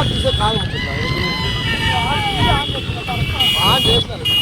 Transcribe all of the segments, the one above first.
ఆఫీసే కాదు ఆన్ చేస్తున్నారు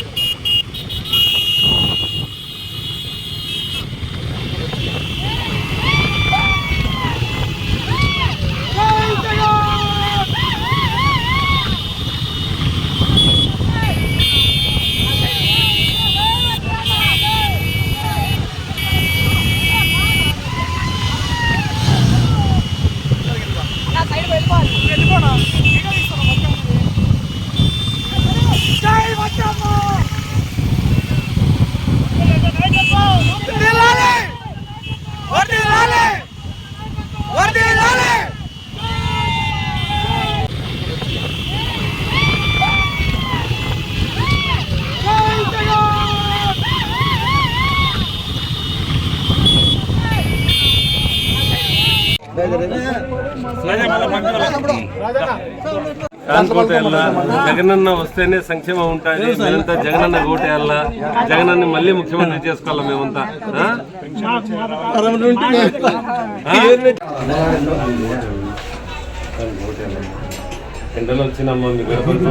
జగనన్న వస్తేనే సంక్షేమం ఉంటుంది మేమంతా జగనన్న ఓటేయాలా జగనన్న మళ్ళీ ముఖ్యమంత్రి చేసుకోవాలా మేమంతా? ఎండలు వచ్చినమ్మా మీ ఓట్లు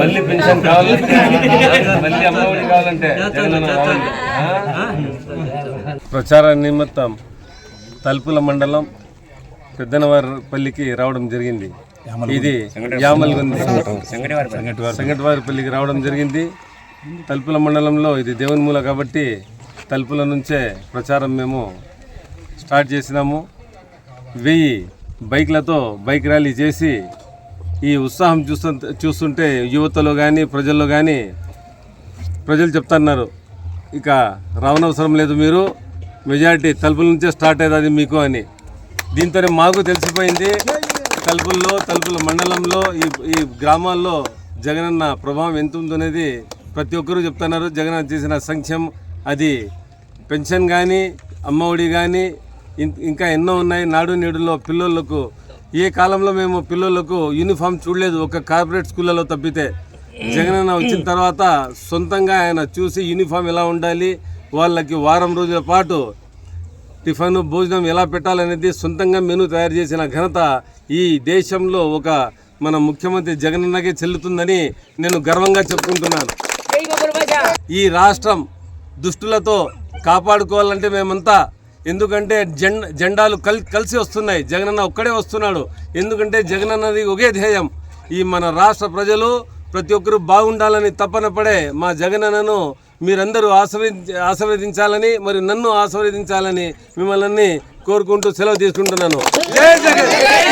మళ్ళీ పెన్షన్ కావాలంటే మళ్ళీ అమ్మఒడి కావాలంటే? ప్రచార నిమిత్తం తలుపుల మండలం పెద్దనవారిపల్లికి రావడం జరిగింది. ఇది యామల్గుంది. సంగటివారిపల్లికి రావడం జరిగింది. తలుపుల మండలంలో ఇది దేవుని మూల కాబట్టి తలుపుల నుంచే ప్రచారం మేము స్టార్ట్ చేసినాము. వెయ్యి బైక్లతో బైక్ ర్యాలీ చేసి ఈ ఉత్సాహం చూస్తు చూస్తుంటే యువతలో కానీ ప్రజల్లో కానీ ప్రజలు చెప్తున్నారు. ఇక రావనవసరం లేదు మీరు. మెజారిటీ తలుపుల నుంచే స్టార్ట్ అయ్యేది మీకు అని. దీంతోనే మాకు తెలిసిపోయింది. తలుపుల్లో తలుపుల మండలంలో ఈ ఈ గ్రామాల్లో జగనన్న ప్రభావం ఎంత ఉందనేది ప్రతి ఒక్కరూ చెప్తున్నారు. జగన్ చేసిన సంక్షేమం అది పెన్షన్ కానీ అమ్మఒడి కానీ ఇంకా ఎన్నో ఉన్నాయి. నాడు నేడులో పిల్లలకు ఏ కాలంలో మేము పిల్లోళ్ళకు యూనిఫామ్ చూడలేదు. ఒక కార్పొరేట్ స్కూళ్ళలో తప్పితే జగనన్న వచ్చిన తర్వాత సొంతంగా ఆయన చూసి యూనిఫామ్ ఎలా ఉండాలి వాళ్ళకి వారం రోజుల పాటు టిఫిన్ భోజనం ఎలా పెట్టాలనేది సొంతంగా మెనూ తయారు చేసిన ఘనత ఈ దేశంలో ఒక మన ముఖ్యమంత్రి జగనన్నకే చెల్లుతుందని నేను గర్వంగా చెప్పుకుంటున్నాను. ఈ రాష్ట్రం దుష్టులతో కాపాడుకోవాలంటే మేమంతా ఎందుకంటే జెండ జెండాలు కల్ కలిసి వస్తున్నాయి. జగనన్న ఒక్కడే వస్తున్నాడు. ఎందుకంటే జగనన్నది ఒకే ధ్యేయం. ఈ మన రాష్ట్ర ప్రజలు ప్రతి ఒక్కరూ బాగుండాలని తప్పన పడే మా జగనన్నను మీరందరూ ఆశీర్వదించ ఆశీర్వదించాలని మరి నన్ను ఆశీర్వదించాలని మిమ్మల్ని కోరుకుంటూ సెలవు తీసుకుంటున్నాను. జై జగన్!